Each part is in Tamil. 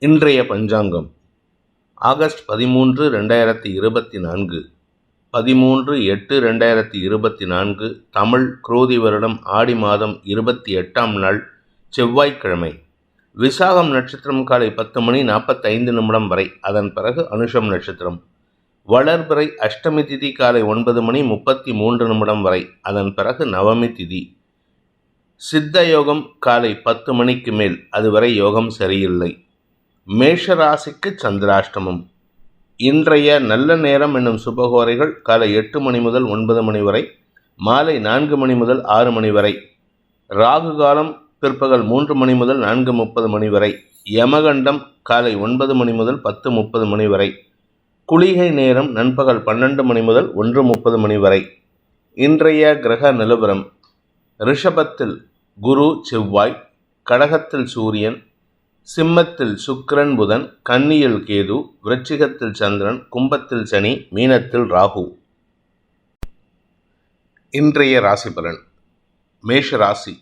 இன்றைய பஞ்சாங்கம். ஆகஸ்ட் பதிமூன்று ரெண்டாயிரத்தி இருபத்தி நான்கு. பதிமூன்று எட்டு ரெண்டாயிரத்தி இருபத்தி நான்கு தமிழ் குரோதி வருடம் ஆடி மாதம் இருபத்தி எட்டாம் நாள் செவ்வாய்க்கிழமை. விசாகம் நட்சத்திரம் காலை பத்து மணி நாற்பத்தைந்து நிமிடம் வரை அதன் பிறகு அனுஷம் நட்சத்திரம். வளர்பிறை அஷ்டமி திதி காலை ஒன்பது மணி முப்பத்தி மூன்று நிமிடம் வரை அதன் பிறகு நவமி திதி. சித்த யோகம் காலை பத்து மணிக்கு மேல் அதுவரை யோகம் சரியில்லை. மேஷராசிக்கு சந்திராஷ்டமம். இன்றைய நல்ல நேரம் என்னும் சுபகோரைகள் காலை எட்டு மணி முதல் ஒன்பது மணி வரை மாலை நான்கு மணி முதல் ஆறு மணி வரை ராகு காலம் பிற்பகல் மூன்று மணி முதல் நான்கு முப்பது மணி வரை யமகண்டம் காலை ஒன்பது மணி முதல் பத்து முப்பது மணி வரை குளிகை நேரம் நண்பகல் பன்னெண்டு மணி முதல் ஒன்று முப்பது மணி வரை. இன்றைய கிரக நிலவரம் ரிஷபத்தில் குரு செவ்வாய் கடகத்தில் சூரியன் சிம்மத்தில் சுக்கிரன் புதன் கன்னியில் கேது விருச்சிகத்தில் சந்திரன் கும்பத்தில் சனி மீனத்தில் ராகு. இன்றைய ராசி பலன். மேஷ ராசி.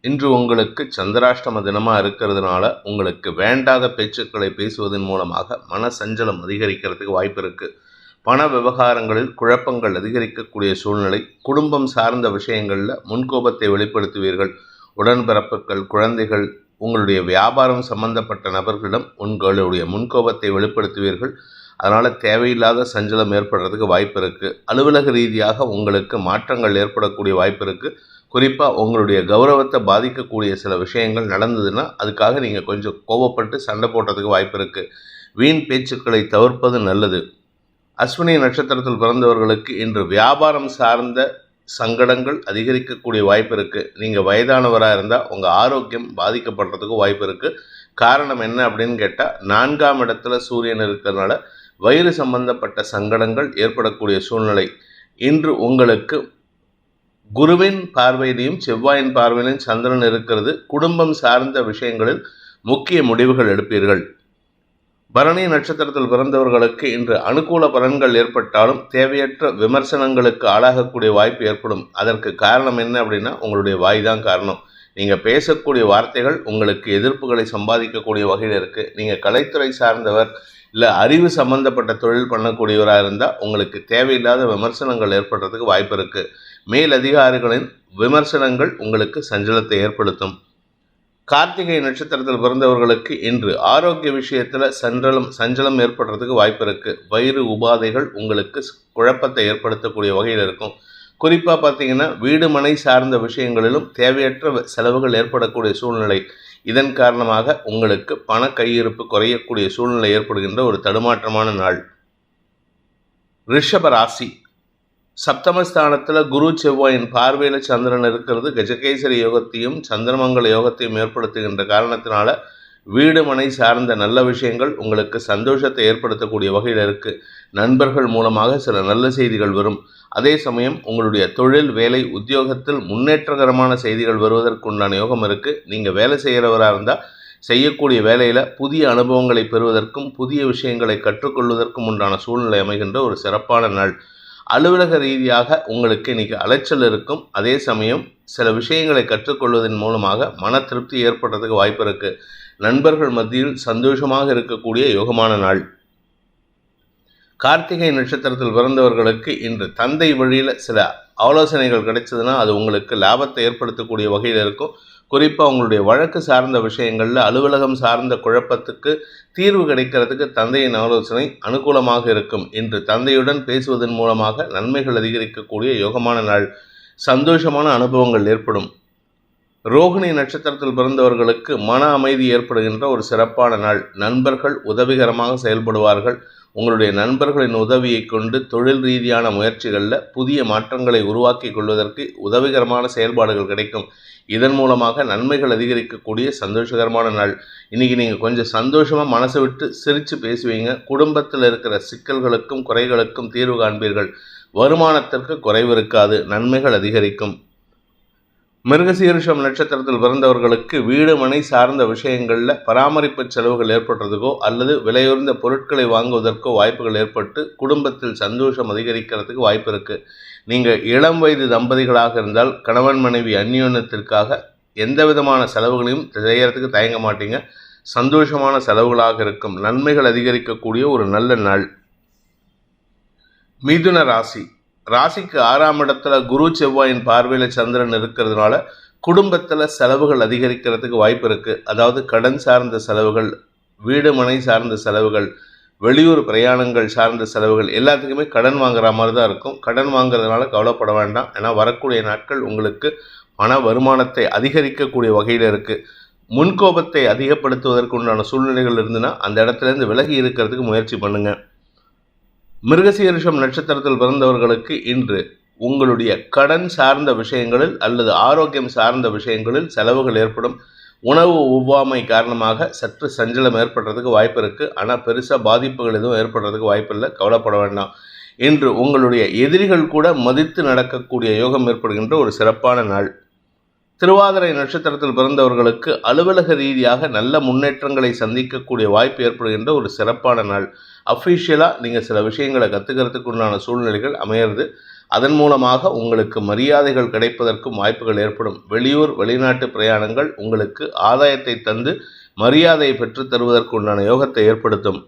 இன்று உங்களுக்கு சந்திராஷ்டம தினமாக இருக்கிறதுனால உங்களுக்கு வேண்டாத பேச்சுக்களை பேசுவதன் மூலமாக மன சஞ்சலம் அதிகரிக்கிறதுக்கு வாய்ப்பு இருக்குது பண விவகாரங்களில் குழப்பங்கள் அதிகரிக்கக்கூடிய சூழ்நிலை குடும்பம் சார்ந்த விஷயங்களில் முன்கோபத்தை வெளிப்படுத்துவீர்கள். உடன்பிறப்புகள் குழந்தைகள் உங்களுடைய வியாபாரம் சம்பந்தப்பட்ட நபர்களிடம் உங்களுடைய முன்கோபத்தை வெளிப்படுத்துவீர்கள். அதனால் தேவையில்லாத சஞ்சலம் ஏற்படுறதுக்கு வாய்ப்பு இருக்குது அலுவலக ரீதியாக உங்களுக்கு மாற்றங்கள் ஏற்படக்கூடிய வாய்ப்பு இருக்குது குறிப்பாக உங்களுடைய கௌரவத்தை பாதிக்கக்கூடிய சில விஷயங்கள் நடந்ததுன்னா அதுக்காக நீங்கள் கொஞ்சம் கோபப்பட்டு சண்டை போடுறதுக்கு வாய்ப்பு இருக்குது வீண் பேச்சுக்களை தவிர்ப்பது நல்லது. அஸ்வினி நட்சத்திரத்தில் பிறந்தவர்களுக்கு இன்று வியாபாரம் சார்ந்த சங்கடங்கள் அதிகரிக்கக்கூடிய வாய்ப்பு இருக்குது நீங்கள் வயதானவராக இருந்தால் உங்கள் ஆரோக்கியம் பாதிக்கப்படுறதுக்கு வாய்ப்பு இருக்குது காரணம் என்ன அப்படின்னு கேட்டால் நான்காம் இடத்துல சூரியன் இருக்கிறதுனால வயிறு சம்பந்தப்பட்ட சங்கடங்கள் ஏற்படக்கூடிய சூழ்நிலை. இன்று உங்களுக்கு குருவின் பார்வையிலையும் செவ்வாயின் பார்வையிலையும் சந்திரன் இருக்கிறது. குடும்பம் சார்ந்த விஷயங்களில் முக்கிய முடிவுகள் எடுப்பீர்கள். பரணி நட்சத்திரத்தில் பிறந்தவர்களுக்கு இன்று அனுகூல பலன்கள் ஏற்பட்டாலும் தேவையற்ற விமர்சனங்களுக்கு ஆளாகக்கூடிய வாய்ப்பு ஏற்படும். அதற்கு காரணம் என்ன அப்படின்னா உங்களுடைய வாய் தான் காரணம். நீங்கள் பேசக்கூடிய வார்த்தைகள் உங்களுக்கு எதிர்ப்புகளை சம்பாதிக்கக்கூடிய வகையில் இருக்குது நீங்கள் கலைத்துறை சார்ந்தவர் இல்லை அறிவு சம்பந்தப்பட்ட தொழில் பண்ணக்கூடியவராக இருந்தால் உங்களுக்கு தேவையில்லாத விமர்சனங்கள் ஏற்படுறதுக்கு வாய்ப்பு இருக்குது மேல் அதிகாரிகளின் விமர்சனங்கள் உங்களுக்கு சஞ்சலத்தை ஏற்படுத்தும். கார்த்திகை நட்சத்திரத்தில் பிறந்தவர்களுக்கு இன்று ஆரோக்கிய விஷயத்தில் சஞ்சலம் சஞ்சலம் ஏற்படுறதுக்கு வாய்ப்பு இருக்குது வயிறு உபாதைகள் உங்களுக்கு குழப்பத்தை ஏற்படுத்தக்கூடிய வகையில் இருக்கும். குறிப்பாக பார்த்தீங்கன்னா வீடு மனை சார்ந்த விஷயங்களிலும் தேவையற்ற செலவுகள் ஏற்படக்கூடிய சூழ்நிலை. இதன் காரணமாக உங்களுக்கு பண கையிருப்பு குறையக்கூடிய சூழ்நிலை ஏற்படுகின்ற ஒரு தடுமாற்றமான நாள். ரிஷப ராசி. சப்தமஸ்தானத்தில் குரு செவ்வாயின் பார்வையில் சந்திரன் இருக்கிறது. கஜகேசரி யோகத்தையும் சந்திரமங்கல யோகத்தையும் ஏற்படுத்துகின்ற காரணத்தினால வீடு மனை சார்ந்த நல்ல விஷயங்கள் உங்களுக்கு சந்தோஷத்தை ஏற்படுத்தக்கூடிய வகையில் இருக்குது நண்பர்கள் மூலமாக சில நல்ல செய்திகள் வரும். அதே சமயம் உங்களுடைய தொழில் வேலை உத்தியோகத்தில் முன்னேற்றகரமான செய்திகள் வருவதற்குண்டான யோகம் இருக்குது நீங்கள் வேலை செய்கிறவராக இருந்தால் செய்யக்கூடிய வேலையில் புதிய அனுபவங்களை பெறுவதற்கும் புதிய விஷயங்களை கற்றுக்கொள்வதற்கும் உண்டான சூழ்நிலை அமைகின்ற ஒரு சிறப்பான நாள். அலுவலக ரீதியாக உங்களுக்கு இன்றைக்கி அலைச்சல் இருக்கும். அதே சமயம் சில விஷயங்களை கற்றுக்கொள்வதன் மூலமாக மன திருப்தி ஏற்படுறதுக்கு வாய்ப்பு இருக்குது நண்பர்கள் மத்தியில் சந்தோஷமாக இருக்கக்கூடிய யோகமான நாள். கார்த்திகை நட்சத்திரத்தில் பிறந்தவர்களுக்கு இன்று தந்தை வழியில் சில ஆலோசனைகள் கிடைச்சதுன்னா அது உங்களுக்கு லாபத்தை ஏற்படுத்தக்கூடிய வகையில் இருக்கும். குறிப்பாக உங்களுடைய வழக்கு சார்ந்த விஷயங்களில் அலுவலகம் சார்ந்த குழப்பத்துக்கு தீர்வு கிடைக்கிறதுக்கு தந்தையின் ஆலோசனை அனுகூலமாக இருக்கும். இன்று தந்தையுடன் பேசுவதன் மூலமாக நன்மைகள் அதிகரிக்கக்கூடிய யோகமான நாள். சந்தோஷமான அனுபவங்கள் ஏற்படும். ரோகிணி நட்சத்திரத்தில் பிறந்தவர்களுக்கு மன அமைதி ஏற்படுகின்ற ஒரு சிறப்பான நாள். நண்பர்கள் உதவிகரமாக செயல்படுவார்கள். உங்களுடைய நண்பர்களின் உதவியை கொண்டு தொழில் ரீதியான முயற்சிகளில் புதிய மாற்றங்களை உருவாக்கி கொள்வதற்கு உதவிகரமான செயல்பாடுகள் கிடைக்கும். இதன் மூலமாக நன்மைகள் அதிகரிக்கக்கூடிய சந்தோஷகரமான நாள். இன்றைக்கி நீங்கள் கொஞ்சம் சந்தோஷமாக மனசை விட்டு சிரித்து பேசுவீங்க. குடும்பத்தில் இருக்கிற சிக்கல்களுக்கும் குறைகளுக்கும் தீர்வு காண்பீர்கள். வருமானத்திற்கு குறைவு இருக்காது. நன்மைகள் அதிகரிக்கும். மிருகசீரிஷம் நட்சத்திரத்தில் பிறந்தவர்களுக்கு வீடு மனை சார்ந்த விஷயங்களில் பராமரிப்பு செலவுகள் ஏற்படுறதுக்கோ அல்லது விலையுறந்த பொருட்களை வாங்குவதற்கோ வாய்ப்புகள் ஏற்பட்டு குடும்பத்தில் சந்தோஷம் அதிகரிக்கிறதுக்கு வாய்ப்பு இருக்குது நீங்கள் இளம் வயது தம்பதிகளாக இருந்தால் கணவன் மனைவி அந்யோன்யத்திற்காக எந்த விதமான செலவுகளையும் செய்யறதுக்கு தயங்க மாட்டீங்க. சந்தோஷமான செலவுகளாக இருக்கும். நன்மைகள் அதிகரிக்கக்கூடிய ஒரு நல்ல நாள். மிதுன ராசி. ராசிக்கு ஆறாம் இடத்துல குரு செவ்வாயின் பார்வையில் சந்திரன் இருக்கிறதுனால குடும்பத்தில் செலவுகள் அதிகரிக்கிறதுக்கு வாய்ப்பு இருக்குது அதாவது கடன் சார்ந்த செலவுகள் வீடு மனை சார்ந்த செலவுகள் வெளியூர் பிரயாணங்கள் சார்ந்த செலவுகள் எல்லாத்துக்குமே கடன் வாங்குற மாதிரி தான் இருக்கும். கடன் வாங்குறதுனால கவலைப்பட வேண்டாம். ஏன்னா வரக்கூடிய நாட்கள் உங்களுக்கு பண வருமானத்தை அதிகரிக்கக்கூடிய வகையில் இருக்குது முன்கோபத்தை அதிகப்படுத்துவதற்கு உண்டான சூழ்நிலைகள் இருந்துன்னா அந்த இடத்துலேருந்து விலகி இருக்கிறதுக்கு முயற்சி பண்ணுங்கள் மிருகசீரிஷம் நட்சத்திரத்தில் பிறந்தவர்களுக்கு இன்று உங்களுடைய கடன் சார்ந்த விஷயங்களில் அல்லது ஆரோக்கியம் சார்ந்த விஷயங்களில் செலவுகள் ஏற்படும். உணவு ஒவ்வாமை காரணமாக சற்று சஞ்சலம் ஏற்படுறதுக்கு வாய்ப்பு இருக்குது ஆனால் பெருசாக பாதிப்புகள் எதுவும் ஏற்படுறதுக்கு வாய்ப்பு இல்லை. கவலைப்பட வேண்டாம். இன்று உங்களுடைய எதிரிகள் கூட மதித்து நடக்கக்கூடிய யோகம் ஏற்படுகின்ற ஒரு சிறப்பான நாள். திருவாதிரை நட்சத்திரத்தில் பிறந்தவர்களுக்கு அலுவலக ரீதியாக நல்ல முன்னேற்றங்களை சந்திக்கக்கூடிய வாய்ப்பு ஏற்படுகின்ற ஒரு சிறப்பான நாள். அஃபிஷியலாக நீங்கள் சில விஷயங்களை கற்றுக்கிறதுக்கு உண்டான சூழ்நிலைகள் அமையிறது. அதன் மூலமாக உங்களுக்கு மரியாதைகள் கிடைப்பதற்கும் வாய்ப்புகள் ஏற்படும். வெளியூர் வெளிநாட்டு பிரயாணங்கள் உங்களுக்கு ஆதாயத்தை தந்து மரியாதையை பெற்றுத் தருவதற்கு உண்டான யோகத்தை ஏற்படுத்தும்.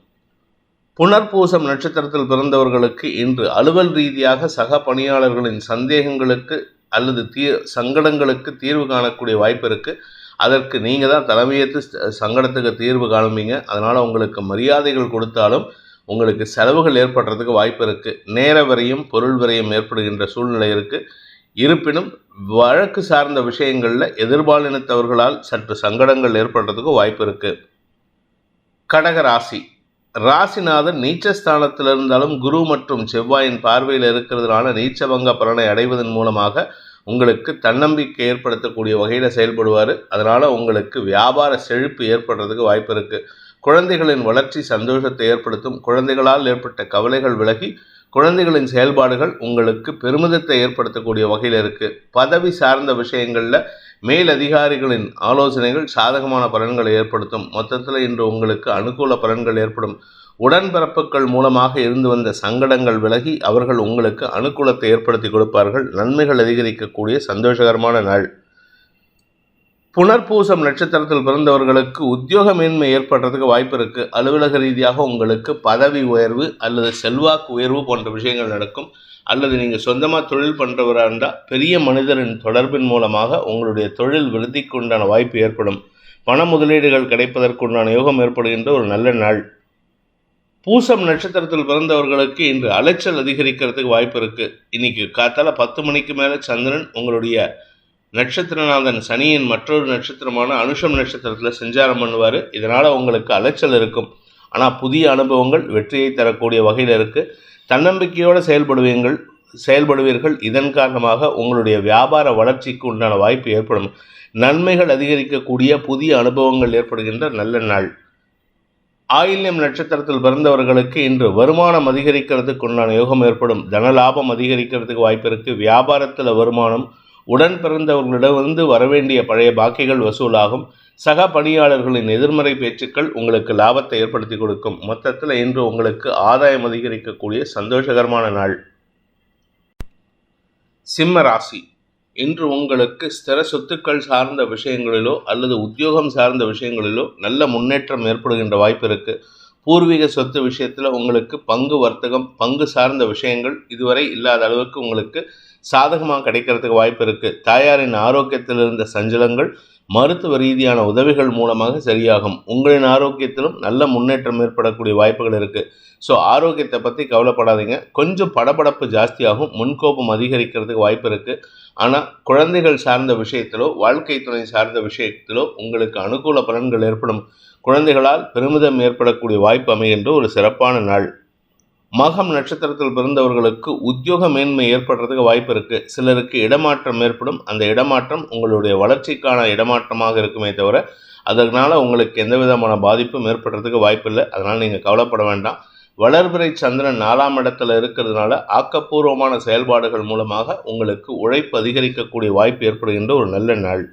புனர்பூசம் நட்சத்திரத்தில் பிறந்தவர்களுக்கு இன்று அலுவல் ரீதியாக சக பணியாளர்களின் சந்தேகங்களுக்கு அல்லது தீ சங்கடங்களுக்கு தீர்வு காணக்கூடிய வாய்ப்பு இருக்குது அதற்கு நீங்கள் தான் தலைமையேற்று சங்கடத்துக்கு தீர்வு காணுவீங்க. அதனால் உங்களுக்கு மரியாதைகள் கொடுத்தாலும் உங்களுக்கு செலவுகள் ஏற்படுறதுக்கு வாய்ப்பு இருக்குது நேர வரையும் பொருள் வரையும் ஏற்படுகின்ற சூழ்நிலை இருக்குது இருப்பினும் வழக்கு சார்ந்த விஷயங்களில் எதிர்பாலினத்தவர்களால் சற்று சங்கடங்கள் ஏற்படுறதுக்கு வாய்ப்பு இருக்குது கடக ராசி. ராசிநாதன் நீச்சஸ்தானத்தில் இருந்தாலும் குரு மற்றும் செவ்வாயின் பார்வையில் இருக்கிறதுனால நீச்சபங்க பலனை அடைவதன் மூலமாக உங்களுக்கு தன்னம்பிக்கை ஏற்படுத்தக்கூடிய வகையில் செயல்படுவார். அதனால் உங்களுக்கு வியாபார செழிப்பு ஏற்படுறதுக்கு வாய்ப்பு இருக்குது குழந்தைகளின் வளர்ச்சி சந்தோஷத்தை ஏற்படுத்தும் குழந்தைகளால் ஏற்பட்ட கவலைகள் விலகி குழந்தைகளின் செயல்பாடுகள் உங்களுக்கு பெருமிதத்தை ஏற்படுத்தக்கூடிய வகையில் இருக்குது பதவி சார்ந்த விஷயங்களில் மேலதிகாரிகளின் ஆலோசனைகள் சாதகமான பலன்களை ஏற்படுத்தும். மொத்தத்தில் இன்று உங்களுக்கு அனுகூல பலன்கள் ஏற்படும். உடன்பிறப்புகள் மூலமாக இருந்து வந்த சங்கடங்கள் விலகி அவர்கள் உங்களுக்கு அனுகூலத்தை ஏற்படுத்தி கொடுப்பார்கள். நன்மைகள் அதிகரிக்கக்கூடிய சந்தோஷகரமான நாள். புனர்பூசம் நட்சத்திரத்தில் பிறந்தவர்களுக்கு உத்தியோகமின்மை ஏற்படுறதுக்கு வாய்ப்பு இருக்குது அலுவலக ரீதியாக உங்களுக்கு பதவி உயர்வு அல்லது செல்வாக்கு உயர்வு போன்ற விஷயங்கள் நடக்கும். அல்லது நீங்கள் சொந்தமாக தொழில் பண்ணுறவராக இருந்தால் பெரிய மனிதரின் தொடர்பின் மூலமாக உங்களுடைய தொழில் விருத்திக்கு உண்டான வாய்ப்பு ஏற்படும். பண முதலீடுகள் கிடைப்பதற்குண்டான யோகம் ஏற்படுகின்ற ஒரு நல்ல நாள். பூசம் நட்சத்திரத்தில் பிறந்தவர்களுக்கு இன்று அலைச்சல் அதிகரிக்கிறதுக்கு வாய்ப்பு இருக்குது இன்னைக்கு காத்தால பத்து மணிக்கு மேலே சந்திரன் உங்களுடைய நட்சத்திரநாதன் சனியின் மற்றொரு நட்சத்திரமான அனுஷம் நட்சத்திரத்தில் சஞ்சாரம் பண்ணுவார். இதனால் உங்களுக்கு அலைச்சல் இருக்கும். ஆனால் புதிய அனுபவங்கள் வெற்றியை தரக்கூடிய வகையில் இருக்குது தன்னம்பிக்கையோடு செயல்படுவீங்கள் செயல்படுவீர்கள். இதன் காரணமாக உங்களுடைய வியாபார வளர்ச்சிக்கு உண்டான வாய்ப்பு ஏற்படும். நன்மைகள் அதிகரிக்கக்கூடிய புதிய அனுபவங்கள் ஏற்படுகின்ற நல்ல நாள். ஆயில்யம் நட்சத்திரத்தில் பிறந்தவர்களுக்கு இன்று வருமானம் அதிகரிக்கிறதுக்கு உண்டான யோகம் ஏற்படும். தனலாபம் அதிகரிக்கிறதுக்கு வாய்ப்பு இருக்குது வியாபாரத்தில் வருமானம் உடன் பிறந்தவர்களிடமிருந்து வரவேண்டிய பழைய பாக்கிகள் வசூலாகும். சக பணியாளர்களின் எதிர்மறை பேச்சுக்கள் உங்களுக்கு லாபத்தை ஏற்படுத்தி கொடுக்கும். மொத்தத்தில் இன்று உங்களுக்கு ஆதாயம் அதிகரிக்கக்கூடிய சந்தோஷகரமான நாள். சிம்ம ராசி. இன்று உங்களுக்கு ஸ்திர சொத்துக்கள் சார்ந்த விஷயங்களிலோ அல்லது உத்தியோகம் சார்ந்த விஷயங்களிலோ நல்ல முன்னேற்றம் ஏற்படுகின்ற வாய்ப்பு இருக்குது பூர்வீக சொத்து விஷயத்தில் உங்களுக்கு பங்கு வர்த்தகம் பங்கு சார்ந்த விஷயங்கள் இதுவரை இல்லாத அளவுக்கு உங்களுக்கு சாதகமாக கிடைக்கிறதுக்கு வாய்ப்பு இருக்குது தாயாரின் ஆரோக்கியத்தில் இருந்த சஞ்சலங்கள் மருத்துவ ரீதியான உதவிகள் மூலமாக சரியாகும். உங்களின் ஆரோக்கியத்திலும் நல்ல முன்னேற்றம் ஏற்படக்கூடிய வாய்ப்புகள் இருக்குது ஸோ ஆரோக்கியத்தை பற்றி கவலைப்படாதீங்க. கொஞ்சம் படபடப்பு ஜாஸ்தியாகும். முன்கோபம் அதிகரிக்கிறதுக்கு வாய்ப்பு இருக்குது ஆனால் குழந்தைகள் சார்ந்த விஷயத்திலோ வாழ்க்கை துணை சார்ந்த விஷயத்திலோ உங்களுக்கு அனுகூல பலன்கள் ஏற்படும். குழந்தைகளால் பெருமிதம் ஏற்படக்கூடிய வாய்ப்பு அமைகின்ற ஒரு சிறப்பான நாள். மகம் நட்சத்திரத்தில் பிறந்தவர்களுக்கு உத்தியோக மேன்மை ஏற்படுறதுக்கு வாய்ப்பு இருக்குது சிலருக்கு இடமாற்றம் ஏற்படும். அந்த இடமாற்றம் உங்களுடைய வளர்ச்சிக்கான இடமாற்றமாக இருக்குமே தவிர அதனால் உங்களுக்கு எந்த விதமான பாதிப்பும் ஏற்படுறதுக்கு வாய்ப்பு இல்லை. அதனால் நீங்கள் கவலைப்பட வேண்டாம். வளர்பிறை சந்திரன் நாலாம் இடத்துல இருக்கிறதுனால ஆக்கப்பூர்வமான செயல்பாடுகள் மூலமாக உங்களுக்கு உழைப்பு அதிகரிக்கக்கூடிய வாய்ப்பு ஏற்படுகின்ற ஒரு நல்ல நாள்.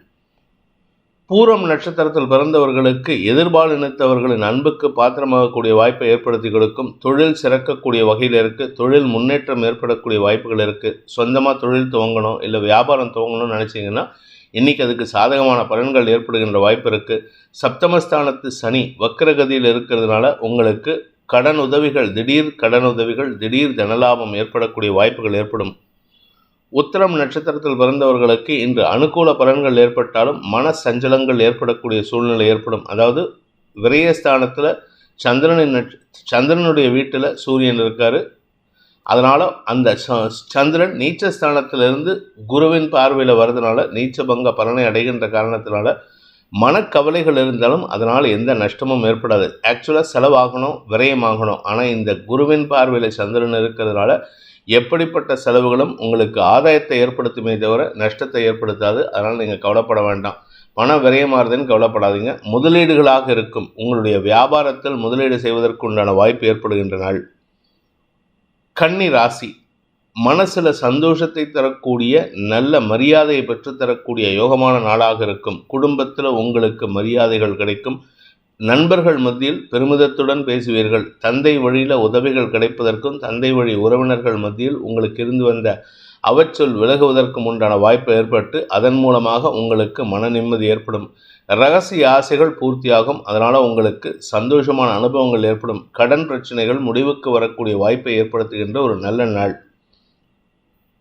பூரம் நட்சத்திரத்தில் பிறந்தவர்களுக்கு எதிர்பாலினத்தவர்களின் அன்புக்கு பாத்திரமாகக்கூடிய வாய்ப்பை ஏற்படுத்தி கொடுக்கும். தொழில் சிறக்கக்கூடிய வகையில் இருக்குது தொழில் முன்னேற்றம் ஏற்படக்கூடிய வாய்ப்புகள் இருக்குது சொந்தமாக தொழில் துவங்கணும் இல்லை வியாபாரம் துவங்கணும்னு நினச்சிங்கன்னா இன்னைக்கு அதுக்கு சாதகமான பலன்கள் ஏற்படுகின்ற வாய்ப்பு இருக்குது சப்தமஸ்தானத்து சனி வக்கரகதியில் இருக்கிறதுனால உங்களுக்கு கடன் உதவிகள் திடீர் கடன் உதவிகள் திடீர் தனலாபம் ஏற்படக்கூடிய வாய்ப்புகள் ஏற்படும். உத்திரம் நட்சத்திரத்தில் பிறந்தவர்களுக்கு இன்று அனுகூல பலன்கள் ஏற்பட்டாலும் மன சஞ்சலங்கள் ஏற்படக்கூடிய சூழ்நிலை ஏற்படும். அதாவது விரயஸ்தானத்தில் சந்திரனின் நட்ச சந்திரனுடைய வீட்டில் சூரியன் இருக்கார். அதனால் அந்த ச- சந்திரன் நீச்சஸ்தானத்திலிருந்து குருவின் பார்வையில் வர்றதுனால நீச்சபங்க பலனை அடைகின்ற காரணத்தினால மனக்கவலைகள் இருந்தாலும் அதனால் எந்த நஷ்டமும் ஏற்படாது. ஆக்சுவலாக செலவாகணும் விரயமாகணும். ஆனால் இந்த குருவின் பார்வையில் சந்திரன் இருக்கிறதுனால எப்படிப்பட்ட செலவுகளும் உங்களுக்கு ஆதாயத்தை ஏற்படுத்துமே தவிர நஷ்டத்தை ஏற்படுத்தாது. அதனால் நீங்கள் கவலைப்பட வேண்டாம். பணம் விரயமாறுதுன்னு கவலைப்படாதீங்க. முதலீடுகளாக இருக்கும். உங்களுடைய வியாபாரத்தில் முதலீடு செய்வதற்கு உண்டான வாய்ப்பு ஏற்படுகின்ற நாள். கன்னி ராசி. மனசில் சந்தோஷத்தை தரக்கூடிய நல்ல மரியாதையை பெற்றுத்தரக்கூடிய யோகமான நாளாக இருக்கும். குடும்பத்தில் உங்களுக்கு மரியாதைகள் கிடைக்கும். நண்பர்கள் மத்தியில் பெருமிதத்துடன் பேசுவீர்கள். தந்தை வழியில் உதவிகள் கிடைப்பதற்கும் தந்தை வழி உறவினர்கள் மத்தியில் உங்களுக்கு இருந்து வந்த அவச்சொல் விலகுவதற்கும் உண்டான வாய்ப்பு ஏற்பட்டு அதன் மூலமாக உங்களுக்கு மன நிம்மதி ஏற்படும். ரகசிய ஆசைகள் பூர்த்தியாகும். அதனால் உங்களுக்கு சந்தோஷமான அனுபவங்கள் ஏற்படும். கடன் பிரச்சனைகள் முடிவுக்கு வரக்கூடிய வாய்ப்பை ஏற்படுத்துகின்ற ஒரு நல்ல நாள்.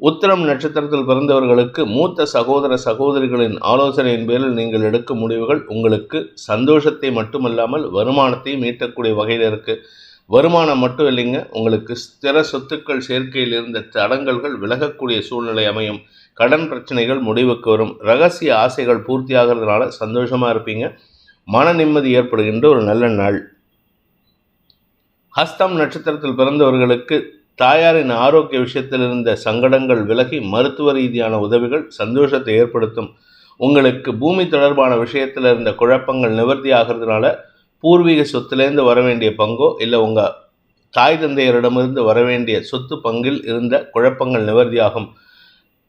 உத்திரம் நட்சத்திரத்தில் பிறந்தவர்களுக்கு மூத்த சகோதர சகோதரிகளின் ஆலோசனையின் பேரில் நீங்கள் எடுக்கும் முடிவுகள் உங்களுக்கு சந்தோஷத்தை மட்டுமல்லாமல் வருமானத்தையும் ஈட்டக்கூடிய வகையில் இருக்கு. வருமானம் மட்டும் இல்லைங்க உங்களுக்கு ஸ்திர சொத்துக்கள் சேர்க்கையில் இருந்த தடங்கல்கள் விலகக்கூடிய சூழ்நிலை அமையும். கடன் பிரச்சனைகள் முடிவுக்கு வரும். ரகசிய ஆசைகள் பூர்த்தி ஆகிறதுனால சந்தோஷமா இருப்பீங்க. மன நிம்மதி ஏற்படுகின்ற ஒரு நல்ல நாள். ஹஸ்தம் நட்சத்திரத்தில் பிறந்தவர்களுக்கு தாயாரின் ஆரோக்கிய விஷயத்தில் இருந்த சங்கடங்கள் விலகி மருத்துவ ரீதியான உதவிகள் சந்தோஷத்தை ஏற்படுத்தும். உங்களுக்கு பூமி தொடர்பான விஷயத்தில் இருந்த குழப்பங்கள் நிவர்த்தி ஆகிறதுனால பூர்வீக சொத்துலேருந்து வர வேண்டிய பங்கோ இல்லை உங்கள் தாய் தந்தையரிடமிருந்து வர வேண்டிய சொத்து பங்கில் இருந்த குழப்பங்கள் நிவர்த்தியாகும்.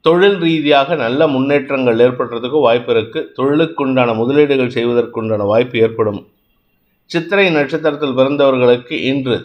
தொழில் ரீதியாக நல்ல முன்னேற்றங்கள் ஏற்படுறதுக்கு வாய்ப்பு இருக்குது தொழிலுக்குண்டான முதலீடுகள் செய்வதற்குண்டான வாய்ப்பு ஏற்படும். சித்திரை நட்சத்திரத்தில் பிறந்தவர்களுக்கு இன்று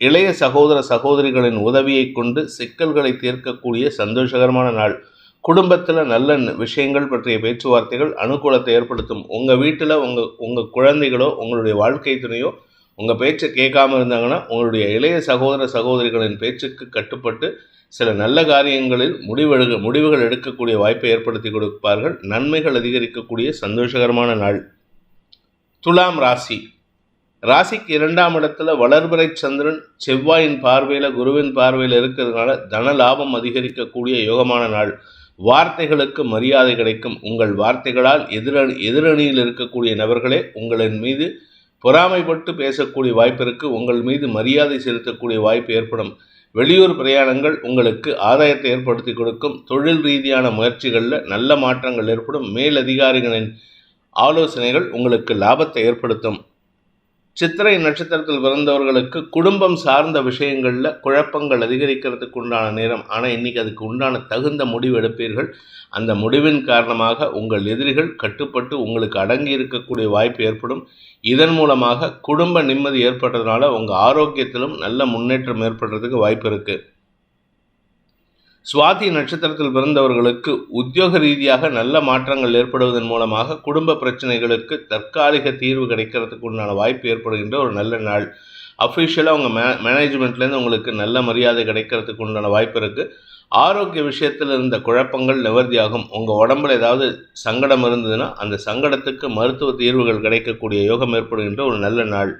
இளைய சகோதர சகோதரிகளின் உதவியை கொண்டு சிக்கல்களை தீர்க்கக்கூடிய சந்தோஷகரமான நாள். குடும்பத்தில் நல்ல விஷயங்கள் பற்றிய பேச்சுவார்த்தைகள் அனுகூலத்தை ஏற்படுத்தும். உங்கள் வீட்டில் உங்கள் உங்கள் குழந்தைகளோ உங்களுடைய வாழ்க்கை துணையோ உங்கள் பேச்சை கேட்காம இருந்தாங்கன்னா உங்களுடைய இளைய சகோதர சகோதரிகளின் பேச்சுக்கு கட்டுப்பட்டு சில நல்ல காரியங்களில் முடிவெடு முடிவுகள் எடுக்கக்கூடிய வாய்ப்பை ஏற்படுத்தி கொடுப்பார்கள். நன்மைகள் அதிகரிக்கக்கூடிய சந்தோஷகரமான நாள். துலாம் ராசி. ராசிக்கு இரண்டாம் இடத்துல வளர்பிறை சந்திரன் செவ்வாயின் பார்வையில் குருவின் பார்வையில் இருக்கிறதுனால தன லாபம் அதிகரிக்கக்கூடிய யோகமான நாள். வார்த்தைகளுக்கு மரியாதை கிடைக்கும். உங்கள் வார்த்தைகளால் எதிரணி எதிரணியில் இருக்கக்கூடிய நபர்களே உங்களின் மீது பொறாமைப்பட்டு பேசக்கூடிய வாய்ப்பு இருக்கு. உங்கள் மீது மரியாதை செலுத்தக்கூடிய வாய்ப்பு ஏற்படும். வெளியூர் பிரயாணங்கள் உங்களுக்கு ஆதாயத்தை ஏற்படுத்தி கொடுக்கும். தொழில் ரீதியான முயற்சிகளில் நல்ல மாற்றங்கள் ஏற்படும். மேலதிகாரிகளின் ஆலோசனைகள் உங்களுக்கு லாபத்தை ஏற்படுத்தும். சித்திரை நட்சத்திரத்தில் பிறந்தவர்களுக்கு குடும்பம் சார்ந்த விஷயங்களில் குழப்பங்கள் அதிகரிக்கிறதுக்கு உண்டான நேரம். ஆனால் இன்னைக்கு அதுக்கு உண்டான தகுந்த முடிவு எடுப்பீர்கள். அந்த முடிவின் காரணமாக உங்கள் எதிரிகள் கட்டுப்பட்டு உங்களுக்கு அடங்கி இருக்கக்கூடிய வாய்ப்பு ஏற்படும். இதன் மூலமாக குடும்ப நிம்மதி ஏற்படுறதுனால உங்கள் ஆரோக்கியத்திலும் நல்ல முன்னேற்றம் ஏற்படுறதுக்கு வாய்ப்பு இருக்குது சுவாதி நட்சத்திரத்தில் பிறந்தவர்களுக்கு உத்தியோக ரீதியாக நல்ல மாற்றங்கள் ஏற்படுவதன் மூலமாக குடும்ப பிரச்சனைகளுக்கு தற்காலிக தீர்வு கிடைக்கிறதுக்கு உண்டான வாய்ப்பு ஏற்படுகின்ற ஒரு நல்ல நாள். அஃபிஷியலாக உங்கள் மே மேனேஜ்மெண்ட்லேருந்து உங்களுக்கு நல்ல மரியாதை கிடைக்கிறதுக்கு உண்டான வாய்ப்பு இருக்குது ஆரோக்கிய விஷயத்தில் இருந்த குழப்பங்கள் நிவர்த்தியாகும். உங்கள் உடம்புல ஏதாவது சங்கடம் இருந்ததுன்னா அந்த சங்கடத்துக்கு மருத்துவ தீர்வுகள் கிடைக்கக்கூடிய யோகம் ஏற்படுகின்ற ஒரு நல்ல நாள்.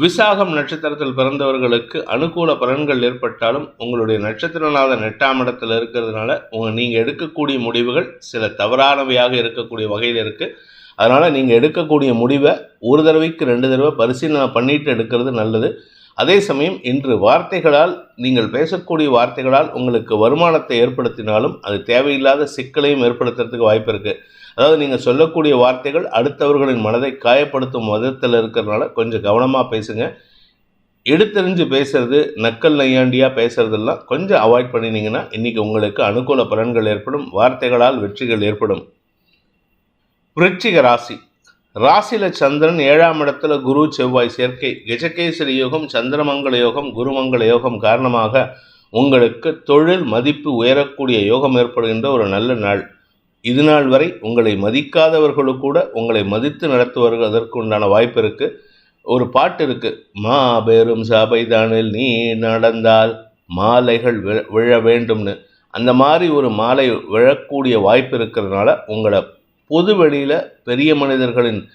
விசாகம் நட்சத்திரத்தில் பிறந்தவர்களுக்கு அனுகூல பலன்கள் ஏற்பட்டாலும் உங்களுடைய நட்சத்திரநாதன் எட்டாம் இடத்துல இருக்கிறதுனால உங்க நீங்கள் எடுக்கக்கூடிய முடிவுகள் சில தவறானவையாக இருக்கக்கூடிய வகையில் இருக்குது அதனால் நீங்கள் எடுக்கக்கூடிய முடிவை ஒரு தடவைக்கு ரெண்டு தடவை பரிசீலனை பண்ணிட்டு எடுக்கிறது நல்லது. அதே சமயம் இன்று வார்த்தைகளால் நீங்கள் பேசக்கூடிய வார்த்தைகளால் உங்களுக்கு வருமானத்தை ஏற்படுத்தினாலும் அது தேவையில்லாத சிக்கலையும் ஏற்படுத்துறதுக்கு வாய்ப்பு இருக்குது அதாவது நீங்கள் சொல்லக்கூடிய வார்த்தைகள் அடுத்தவர்களின் மனதை காயப்படுத்தும் விதத்தில் இருக்கிறதுனால கொஞ்சம் கவனமாக பேசுங்க. எடுத்தெறிஞ்சு பேசுறது நக்கல் நையாண்டியாக பேசுறதெல்லாம் கொஞ்சம் அவாய்ட் பண்ணினீங்கன்னா இன்றைக்கி உங்களுக்கு அனுகூல பலன்கள் ஏற்படும் வார்த்தைகளால் வெற்றிகள் ஏற்படும். விருச்சிக ராசி. ராசியில சந்திரன் ஏழாம் இடத்துல குரு செவ்வாய் சேர்க்கை கஜகேசரி யோகம் சந்திரமங்கல யோகம் குருமங்கல யோகம் காரணமாக உங்களுக்கு தொழில் மதிப்பு உயரக்கூடிய யோகம் ஏற்படுகின்ற ஒரு நல்ல நாள். இதுநாள் வரை உங்களை மதிக்காதவர்களும் கூட உங்களை மதித்து நடத்துவதற்கு உண்டான வாய்ப்பு இருக்கு. ஒரு பாட்டு இருக்கு. மாபெரும் சபைதானில் நீ நடந்தால் மாலைகள் விழ- விழ வேண்டும்னு. அந்த மாதிரி ஒரு மாலை விழக்கூடிய வாய்ப்பு இருக்கிறதுனால உங்களை பொது வெளியில் பெரிய மனிதர்களின்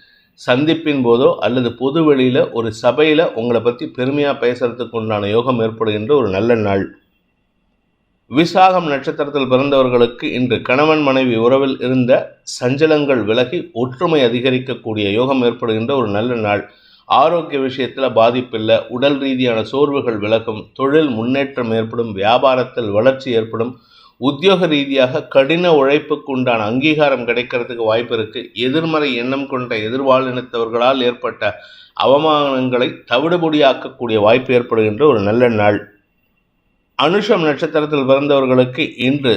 சந்திப்பின் போதோ அல்லது பொது வெளியில் ஒரு சபையில் உங்களை பற்றி பெருமையாக பேசுகிறதுக்கு உண்டான யோகம் ஏற்படுகின்ற ஒரு நல்ல நாள். விசாகம் நட்சத்திரத்தில் பிறந்தவர்களுக்கு இன்று கணவன் மனைவி உறவில் இருந்த சஞ்சலங்கள் விலகி ஒற்றுமை அதிகரிக்கக்கூடிய யோகம் ஏற்படுகின்ற ஒரு நல்ல நாள். ஆரோக்கிய விஷயத்தில் பாதிப்பில்லை. உடல் ரீதியான சோர்வுகள் விலகும். தொழில் முன்னேற்றம் ஏற்படும். வியாபாரத்தில் வளர்ச்சி ஏற்படும். உத்தியோக ரீதியாக கடின உழைப்புக்கு உண்டான அங்கீகாரம் கிடைக்கிறதுக்கு வாய்ப்பு இருக்குது எதிர்மறை எண்ணம் கொண்ட எதிர்வாழினத்தவர்களால் ஏற்பட்ட அவமானங்களை தவிடுபொடியாக்கக்கூடிய வாய்ப்பு ஏற்படுகின்ற ஒரு நல்ல நாள். அனுஷம் நட்சத்திரத்தில் பிறந்தவர்களுக்கு இன்று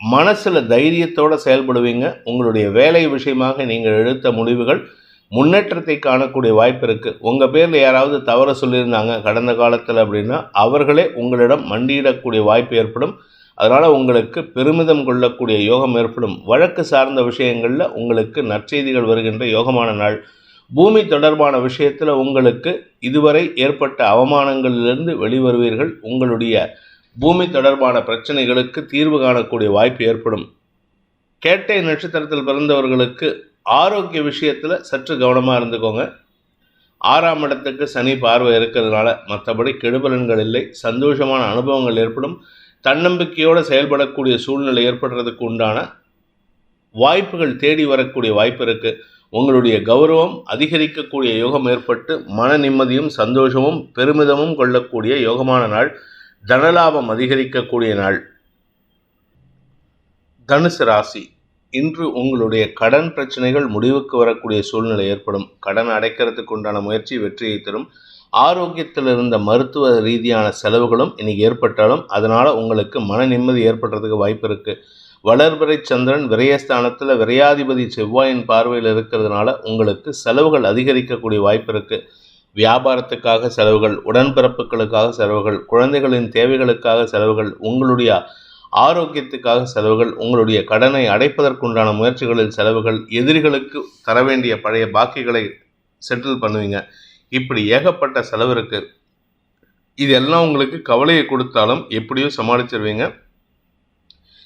மனசில் தைரியத்தோடு செயல்படுவீங்க. உங்களுடைய வேலை விஷயமாக நீங்கள் எடுத்த முடிவுகள் முன்னேற்றத்தை காணக்கூடிய வாய்ப்பு இருக்குது உங்கள் பேரில் யாராவது தவறு சொல்லியிருந்தாங்க கடந்த காலத்தில் அப்படின்னா அவர்களே உங்களிடம் மண்டியிடக்கூடிய வாய்ப்பு ஏற்படும். அதனால் உங்களுக்கு பெருமிதம் கொள்ளக்கூடிய யோகம் ஏற்படும். வழக்கு சார்ந்த விஷயங்களில் உங்களுக்கு நற்செய்திகள் வருகின்ற யோகமான நாள். பூமி தொடர்பான விஷயத்தில் உங்களுக்கு இதுவரை ஏற்பட்ட அவமானங்களிலிருந்து வெளிவருவீர்கள். உங்களுடைய பூமி தொடர்பான பிரச்சனைகளுக்கு தீர்வு காணக்கூடிய வாய்ப்பு ஏற்படும். கேட்டை நட்சத்திரத்தில் பிறந்தவர்களுக்கு ஆரோக்கிய விஷயத்தில் சற்று கவனமாக இருந்துக்கோங்க. ஆறாம் இடத்துக்கு சனி பார்வை இருக்கிறதுனால மற்றபடி கெடுபலன்கள் இல்லை சந்தோஷமான அனுபவங்கள் ஏற்படும். தன்னம்பிக்கையோடு செயல்படக்கூடிய சூழ்நிலை ஏற்படுறதுக்கு உண்டான வாய்ப்புகள் தேடி வரக்கூடிய வாய்ப்பு இருக்குது உங்களுடைய கௌரவம் அதிகரிக்கக்கூடிய யோகம் ஏற்பட்டு மன நிம்மதியும் சந்தோஷமும் பெருமிதமும் கொள்ளக்கூடிய யோகமான நாள். தனலாபம் அதிகரிக்கக்கூடிய நாள். தனுசு ராசி. இன்று உங்களுடைய கடன் பிரச்சனைகள் முடிவுக்கு வரக்கூடிய சூழ்நிலை ஏற்படும். கடன் அடைக்கிறதுக்கு உண்டான முயற்சி வெற்றியை தரும். ஆரோக்கியத்தில் இருந்த மருத்துவ ரீதியான செலவுகளும் இன்னைக்கு ஏற்பட்டாலும் அதனால் உங்களுக்கு மன நிம்மதி ஏற்படுறதுக்கு வாய்ப்பு இருக்குது வளர்பிறை சந்திரன் விரயஸ்தானத்தில் விரையாதிபதி செவ்வாயின் பார்வையில் இருக்கிறதுனால உங்களுக்கு செலவுகள் அதிகரிக்கக்கூடிய வாய்ப்பு இருக்குது வியாபாரத்துக்காக செலவுகள் உடன்பிறப்புகளுக்காக செலவுகள் குழந்தைகளின் தேவைகளுக்காக செலவுகள் உங்களுடைய ஆரோக்கியத்துக்காக செலவுகள் உங்களுடைய கடனை அடைப்பதற்குண்டான முயற்சிகளில் செலவுகள் எதிரிகளுக்கு தர வேண்டிய பழைய பாக்கிகளை செட்டில் பண்ணுவீங்க. இப்படி ஏகப்பட்ட செலவு இருக்குது இதெல்லாம் உங்களுக்கு கவலையை கொடுத்தாலும் எப்படியோ சமாளிச்சிருவீங்க.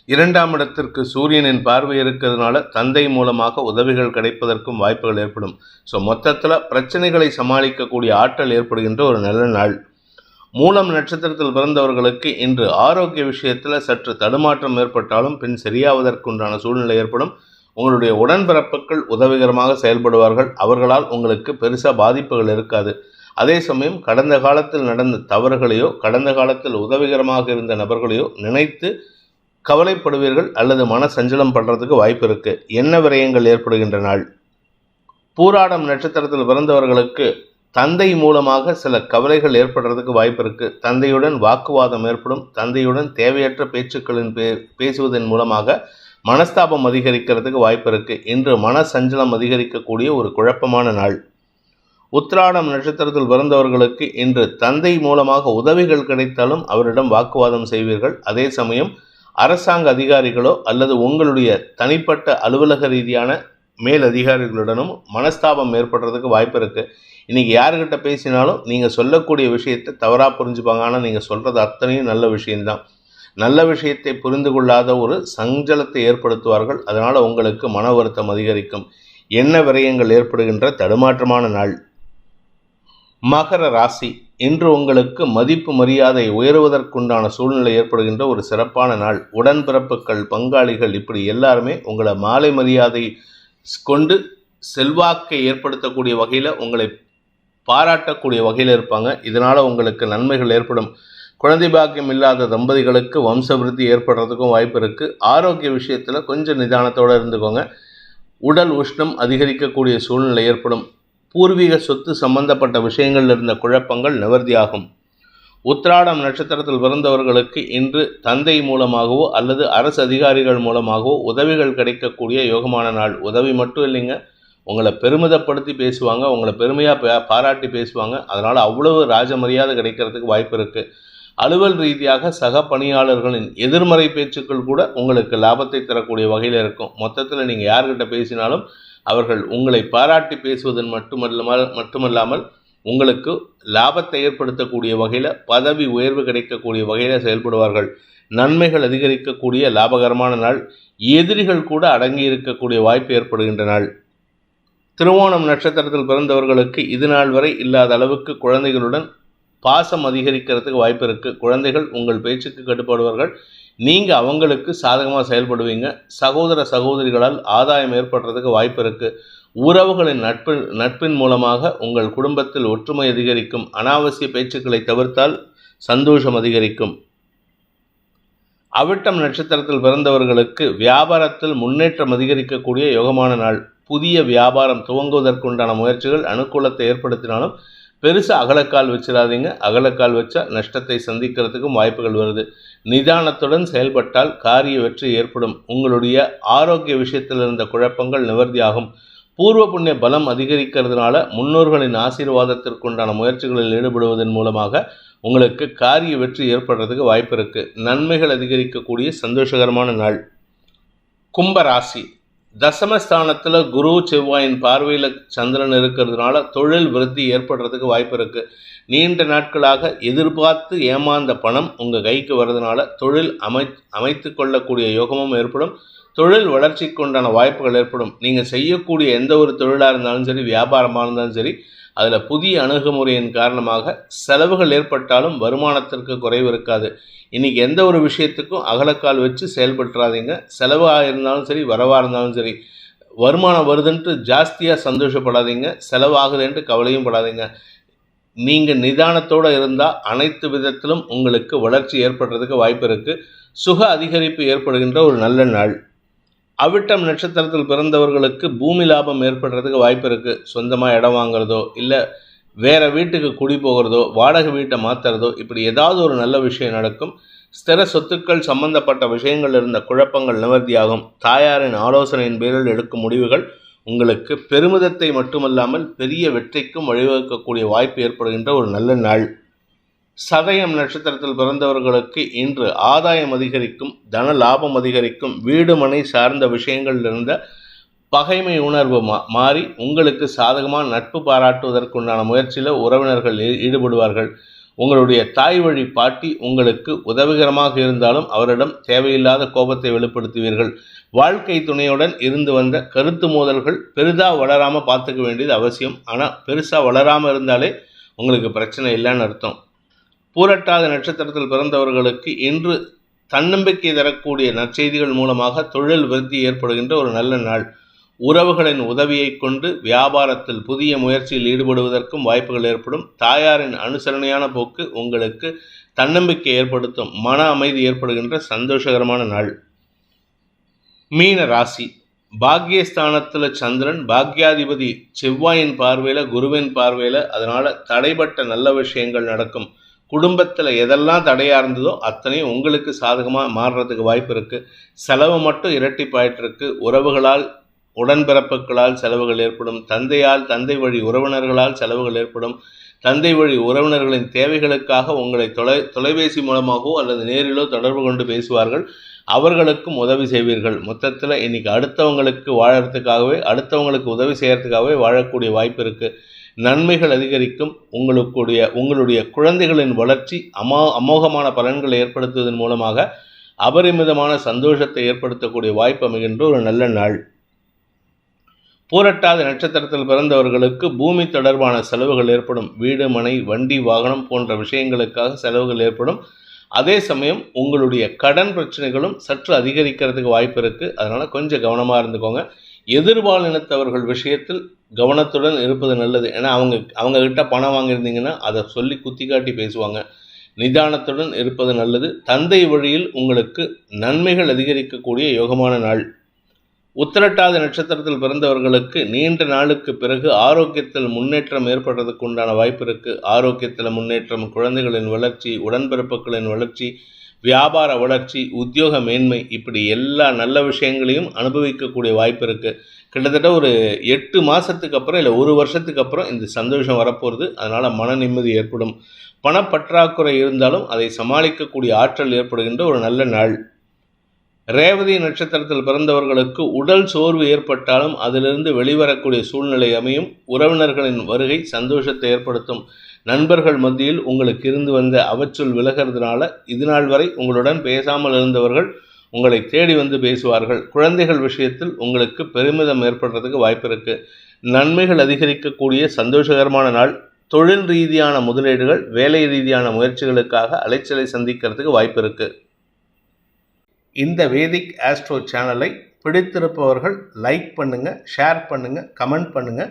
இரண்டாம் இடத்திற்கு சூரியனின் பார்வை இருக்கிறதுனால தந்தை மூலமாக உதவிகள் கிடைப்பதற்கும் வாய்ப்புகள் ஏற்படும். ஸோ மொத்தத்தில் பிரச்சனைகளை சமாளிக்கக்கூடிய ஆற்றல் ஏற்படுகின்ற ஒரு நல்ல நாள். மூலம் நட்சத்திரத்தில் பிறந்தவர்களுக்கு இன்று ஆரோக்கிய விஷயத்தில் சற்று தடுமாற்றம் ஏற்பட்டாலும் பின் சரியாவதற்குண்டான சூழ்நிலை ஏற்படும். உங்களுடைய உடன்பிறப்புகள் உதவிகரமாக செயல்படுவார்கள். அவர்களால் உங்களுக்கு பெருசாக பாதிப்புகள் இருக்காது. அதே சமயம் கடந்த காலத்தில் நடந்த தவறுகளையோ கடந்த காலத்தில் உதவிகரமாக இருந்த நபர்களையோ நினைத்து கவலைப்படுவீர்கள் அல்லது மன சஞ்சலம் பண்ணுறதுக்கு வாய்ப்பு இருக்கு. என்ன விரயங்கள் ஏற்படுகின்ற நாள்? பூராடம் நட்சத்திரத்தில் பிறந்தவர்களுக்கு தந்தை மூலமாக சில கவலைகள் ஏற்படுறதுக்கு வாய்ப்பு இருக்கு. தந்தையுடன் வாக்குவாதம் ஏற்படும். தந்தையுடன் தேவையற்ற பேச்சுக்களின் பே பேசுவதன் மூலமாக மனஸ்தாபம் அதிகரிக்கிறதுக்கு வாய்ப்பு இருக்கு. இன்று மன சஞ்சலம் அதிகரிக்கக்கூடிய ஒரு குழப்பமான நாள். உத்ராடம் நட்சத்திரத்தில் பிறந்தவர்களுக்கு இன்று தந்தை மூலமாக உதவிகள் கிடைத்தாலும் அவரிடம் வாக்குவாதம் செய்வீர்கள். அதே சமயம் அரசாங்க அதிகாரிகளோ அல்லது உங்களுடைய தனிப்பட்ட அலுவலக ரீதியான மேல் அதிகாரிகளுடனும் மனஸ்தாபம் ஏற்படுறதுக்கு வாய்ப்பு இருக்குது இன்றைக்கி யாருக்கிட்ட பேசினாலும் நீங்கள் சொல்லக்கூடிய விஷயத்தை தவறாக புரிஞ்சுப்பாங்க. ஆனால் நீங்கள் சொல்கிறது அத்தனையும் நல்ல விஷயம்தான். நல்ல விஷயத்தை புரிந்து கொள்ளாத ஒரு சஞ்சலத்தை ஏற்படுத்துவார்கள். அதனால் உங்களுக்கு மன வருத்தம் அதிகரிக்கும். என்ன விரயங்கள் ஏற்படுகின்ற தடுமாற்றமான நாள். மகர ராசி. இன்று உங்களுக்கு மதிப்பு மரியாதை உயருவதற்குண்டான சூழ்நிலை ஏற்படுகின்ற ஒரு சிறப்பான நாள். உடன்பிறப்புகள் பங்காளிகள் இப்படி எல்லாருமே உங்களை மாலை மரியாதை கொண்டு செல்வாக்கை ஏற்படுத்தக்கூடிய வகையில் உங்களை பாராட்டக்கூடிய வகையில் இருப்பாங்க. இதனால் உங்களுக்கு நன்மைகள் ஏற்படும். குழந்தை பாக்கியம் இல்லாத தம்பதிகளுக்கு வம்சவிருத்தி ஏற்படுறதுக்கும் வாய்ப்பு இருக்குது ஆரோக்கிய விஷயத்தில் கொஞ்சம் நிதானத்தோடு இருந்துக்கோங்க. உடல் உஷ்ணம் அதிகரிக்கக்கூடிய சூழ்நிலை ஏற்படும். பூர்வீக சொத்து சம்பந்தப்பட்ட விஷயங்களில் இருந்த குழப்பங்கள் நிவர்த்தியாகும். உத்திராடம் நட்சத்திரத்தில் பிறந்தவர்களுக்கு இன்று தந்தை மூலமாகவோ அல்லது அரசு அதிகாரிகள் மூலமாகவோ உதவிகள் கிடைக்கக்கூடிய யோகமான நாள். உதவி மட்டும் இல்லைங்க. உங்களை பெருமிதப்படுத்தி பேசுவாங்க. உங்களை பெருமையாக பாராட்டி பேசுவாங்க. அதனால் அவ்வளவு ராஜ மரியாதை கிடைக்கிறதுக்கு வாய்ப்பு இருக்குது அலுவல் ரீதியாக சக பணியாளர்களின் எதிர்மறை பேச்சுக்கள் கூட உங்களுக்கு லாபத்தை தரக்கூடிய வகையில் இருக்கும். மொத்தத்தில் நீங்கள் யார்கிட்ட பேசினாலும் அவர்கள் உங்களை பாராட்டி பேசுவதன் மட்டுமல்லாமல் மட்டுமல்லாமல் உங்களுக்கு லாபத்தை ஏற்படுத்தக்கூடிய வகையில் பதவி உயர்வு கிடைக்கக்கூடிய வகையில் செயல்படுவார்கள். நன்மைகள் அதிகரிக்கக்கூடிய லாபகரமான நாள் எதிரிகள் கூட அடங்கி இருக்கக்கூடிய வாய்ப்பு ஏற்படுகின்ற நாள். திருவோணம் நட்சத்திரத்தில் பிறந்தவர்களுக்கு இது நாள் வரை இல்லாத அளவுக்கு குழந்தைகளுடன் பாசம் அதிகரிக்கிறதுக்கு வாய்ப்பு இருக்குது குழந்தைகள் உங்கள் பேச்சுக்கு கட்டுப்படுவார்கள். நீங்கள் அவங்களுக்கு சாதகமாக செயல்படுவீங்க. சகோதர சகோதரிகளால் ஆதாயம் ஏற்படுறதுக்கு வாய்ப்பு இருக்குது உறவுகளின் நட்பு நட்பின் மூலமாக உங்கள் குடும்பத்தில் ஒற்றுமை அதிகரிக்கும். அனாவசிய பேச்சுக்களை தவிர்த்தால் சந்தோஷம் அதிகரிக்கும். அவிட்டம் நட்சத்திரத்தில் பிறந்தவர்களுக்கு வியாபாரத்தில் முன்னேற்றம் அதிகரிக்கக்கூடிய யோகமான நாள். புதிய வியாபாரம் துவங்குவதற்குண்டான முயற்சிகள் அனுகூலத்தை ஏற்படுத்தினாலும் பெருசாக அகலக்கால் வச்சிடாதீங்க அகலக்கால் வச்சா நஷ்டத்தை சந்திக்கிறதுக்கும் வாய்ப்புகள் வருது. நிதானத்துடன் செயல்பட்டால் காரிய வெற்றி ஏற்படும். உங்களுடைய ஆரோக்கிய விஷயத்தில் இருந்த குழப்பங்கள் நிவர்த்தியாகும். பூர்வ புண்ணிய பலம் அதிகரிக்கிறதுனால முன்னோர்களின் ஆசீர்வாதத்திற்குண்டான முயற்சிகளில் ஈடுபடுவதன் மூலமாக உங்களுக்கு காரிய வெற்றி ஏற்படுறதுக்கு வாய்ப்பு இருக்குது நன்மைகள் அதிகரிக்கக்கூடிய சந்தோஷகரமான நாள். கும்பராசி. தசமஸ்தானத்தில் குரு செவ்வாயின் பார்வையில் சந்திரன் இருக்கிறதுனால தொழில் விருத்தி ஏற்படுறதுக்கு வாய்ப்பு இருக்குது நீண்ட நாட்களாக எதிர்பார்த்து ஏமாந்த பணம் உங்கள் கைக்கு வர்றதுனால தொழில் அமை அமைத்து கொள்ளக்கூடிய யோகமும் ஏற்படும். தொழில் வளர்ச்சிக்குண்டான வாய்ப்புகள் ஏற்படும். நீங்கள் செய்யக்கூடிய எந்த ஒரு தொழிலாக இருந்தாலும் சரி வியாபாரமாக இருந்தாலும் சரி அதில் புதிய அணுகுமுறையின் காரணமாக செலவுகள் ஏற்பட்டாலும் வருமானத்திற்கு குறைவு இருக்காது. இன்றைக்கி எந்த ஒரு விஷயத்துக்கும் அகலக்கால் வச்சு செயல்பட்டுறாதீங்க செலவாக இருந்தாலும் சரி வரவாக இருந்தாலும் சரி வருமானம் வருதுன்ட்டு ஜாஸ்தியாக சந்தோஷப்படாதீங்க. செலவாகுதுன்ட்டு கவலையும் படாதீங்க. நீங்கள் நிதானத்தோடு இருந்தால் அனைத்து விதத்திலும் உங்களுக்கு வளர்ச்சி ஏற்படுறதுக்கு வாய்ப்பு இருக்குது சுக அதிகரிப்பு ஏற்படுகின்ற ஒரு நல்ல நாள். அவிட்டம் நட்சத்திரத்தில் பிறந்தவர்களுக்கு பூமி லாபம் ஏற்படுறதுக்கு வாய்ப்பு இருக்குது சொந்தமாக இடம் வாங்குறதோ இல்லை வேறு வீட்டுக்கு குடி போகிறதோ வாடகை வீட்டை மாற்றுறதோ இப்படி ஏதாவது ஒரு நல்ல விஷயம் நடக்கும். ஸ்திர சொத்துக்கள் சம்பந்தப்பட்ட விஷயங்கள் இருந்த குழப்பங்கள் நிவர்த்தியாகும். தாயாரின் ஆலோசனையின் பேரில் எடுக்கும் முடிவுகள் உங்களுக்கு பெருமிதத்தை மட்டுமல்லாமல் பெரிய வெற்றிக்கும் வழிவகுக்கக்கூடிய வாய்ப்பு ஏற்படுகின்ற ஒரு நல்ல நாள். சதயம் நட்சத்திரத்தில் பிறந்தவர்களுக்கு இன்று ஆதாயம் அதிகரிக்கும் தன லாபம் அதிகரிக்கும் வீடு மனை சார்ந்த விஷயங்கள் இருந்த பகைமை உணர்வு மா மாறி உங்களுக்கு சாதகமாக நட்பு பாராட்டுவதற்குண்டான முயற்சியில் உறவினர்கள் ஈடுபடுவார்கள். உங்களுடைய தாய் வழி பாட்டி உங்களுக்கு உதவிகரமாக இருந்தாலும் அவரிடம் தேவையில்லாத கோபத்தை வெளிப்படுத்துவீர்கள். வாழ்க்கை துணையுடன் இருந்து வந்த கருத்து மோதல்கள் பெரிதாக வளராமல் பார்த்துக்க வேண்டியது அவசியம். ஆனால் பெருசாக வளராமல் இருந்தாலே உங்களுக்கு பிரச்சனை இல்லைன்னு அர்த்தம். பூரட்டாத நட்சத்திரத்தில் பிறந்தவர்களுக்கு இன்று தன்னம்பிக்கை தரக்கூடிய நற்செய்திகள் மூலமாக தொழில் விருத்தி ஏற்படுகின்ற ஒரு நல்ல நாள். உறவுகளின் உதவியை கொண்டு வியாபாரத்தில் புதிய முயற்சியில் ஈடுபடுவதற்கும் வாய்ப்புகள் ஏற்படும். தாயாரின் அனுசரணையான போக்கு உங்களுக்கு தன்னம்பிக்கை ஏற்படுத்தும். மன அமைதி ஏற்படுகின்ற சந்தோஷகரமான நாள். மீன ராசி. பாக்யஸ்தானத்தில் சந்திரன் பாக்யாதிபதி செவ்வாயின் பார்வையில் குருவின் பார்வையில் அதனால் தடைப்பட்ட நல்ல விஷயங்கள் நடக்கும். குடும்பத்தில் எதெல்லாம் தடையாக இருந்ததோ அத்தனையும் உங்களுக்கு சாதகமாக மாறுறதுக்கு வாய்ப்பு இருக்குது செலவு மட்டும் இரட்டிப்பாயிட்டிருக்கு. உறவுகளால் உடன்பிறப்புகளால் செலவுகள் ஏற்படும். தந்தையால் தந்தை வழி உறவினர்களால் செலவுகள் ஏற்படும். தந்தை வழி உறவினர்களின் தேவைகளுக்காக உங்களை தொலை தொலைபேசி மூலமாகவோ அல்லது நேரிலோ தொடர்பு கொண்டு பேசுவார்கள். அவர்களுக்கும் உதவி செய்வீர்கள். மொத்தத்தில் இன்றைக்கி அடுத்தவங்களுக்கு வாழறதுக்காகவே அடுத்தவங்களுக்கு உதவி செய்கிறதுக்காகவே வாழக்கூடிய வாய்ப்பு இருக்குது நன்மைகள் அதிகரிக்கும். உங்களுக்குடைய உங்களுடைய குழந்தைகளின் வளர்ச்சி அமோ அமோகமான பலன்களை ஏற்படுத்துவதன் மூலமாக அபரிமிதமான சந்தோஷத்தை ஏற்படுத்தக்கூடிய வாய்ப்பு அமைகின்ற ஒரு நல்ல நாள். பூரட்டாத நட்சத்திரத்தில் பிறந்தவர்களுக்கு பூமி தொடர்பான செலவுகள் ஏற்படும். வீடு மனை வண்டி வாகனம் போன்ற விஷயங்களுக்காக செலவுகள் ஏற்படும். அதே சமயம் உங்களுடைய கடன் பிரச்சனைகளும் சற்று அதிகரிக்கிறதுக்கு வாய்ப்பு இருக்குது அதனால் கொஞ்சம் கவனமாக இருந்துக்கோங்க. எதிர்பாலினத்தவர்கள் விஷயத்தில் கவனத்துடன் இருப்பது நல்லது. ஏன்னா அவங்க அவங்கக்கிட்ட பணம் வாங்கியிருந்தீங்கன்னா அதை சொல்லி குத்தி காட்டி பேசுவாங்க. நிதானத்துடன் இருப்பது நல்லது. தந்தை வழியில் உங்களுக்கு நன்மைகள் அதிகரிக்கக்கூடிய யோகமான நாள். உத்திரட்டாத நட்சத்திரத்தில் பிறந்தவர்களுக்கு நீண்ட நாளுக்கு பிறகு ஆரோக்கியத்தில் முன்னேற்றம் ஏற்படுறதுக்கு உண்டான வாய்ப்பு இருக்குது ஆரோக்கியத்தில் முன்னேற்றம் குழந்தைகளின் வளர்ச்சி உடன்பிறப்புகளின் வளர்ச்சி வியாபார வளர்ச்சி உத்தியோக மேன்மை இப்படி எல்லா நல்ல விஷயங்களையும் அனுபவிக்கக்கூடிய வாய்ப்பு இருக்குது கிட்டத்தட்ட ஒரு எட்டு மாதத்துக்கு அப்புறம் இல்லை ஒரு வருஷத்துக்கு அப்புறம் இந்த சந்தோஷம் வரப்போகிறது அதனால் மன நிம்மதி ஏற்படும். பணப்பற்றாக்குறை இருந்தாலும் அதை சமாளிக்கக்கூடிய ஆற்றல் ஏற்படுகின்ற ஒரு நல்ல நாள். ரேவதி நட்சத்திரத்தில் பிறந்தவர்களுக்கு உடல் சோர்வு ஏற்பட்டாலும் அதிலிருந்து வெளிவரக்கூடிய சூழ்நிலை அமையும். உறவினர்களின் வருகை சந்தோஷத்தை ஏற்படுத்தும். நண்பர்கள் மத்தியில் உங்களுக்கு இருந்து வந்த அவச்சொல் விலகிறதுனால இதுநாள் வரை உங்களுடன் பேசாமல் இருந்தவர்கள் உங்களை தேடி வந்து பேசுவார்கள். குழந்தைகள் விஷயத்தில் உங்களுக்கு பெருமிதம் ஏற்படுறதுக்கு வாய்ப்பு இருக்கு. நன்மைகள் அதிகரிக்கக்கூடிய சந்தோஷகரமான நாள். தொழில் ரீதியான முதலீடுகள் வேலை ரீதியான முயற்சிகளுக்காக அலைச்சலை சந்திக்கிறதுக்கு வாய்ப்பு இருக்கு. இந்த வேதிக் ஆஸ்ட்ரோ சேனலை பிடித்திருப்பவர்கள் லைக் பண்ணுங்க ஷேர் பண்ணுங்க கமெண்ட் பண்ணுங்கள்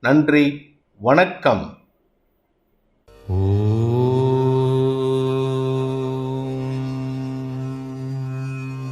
நன்றி வணக்கம். ஓ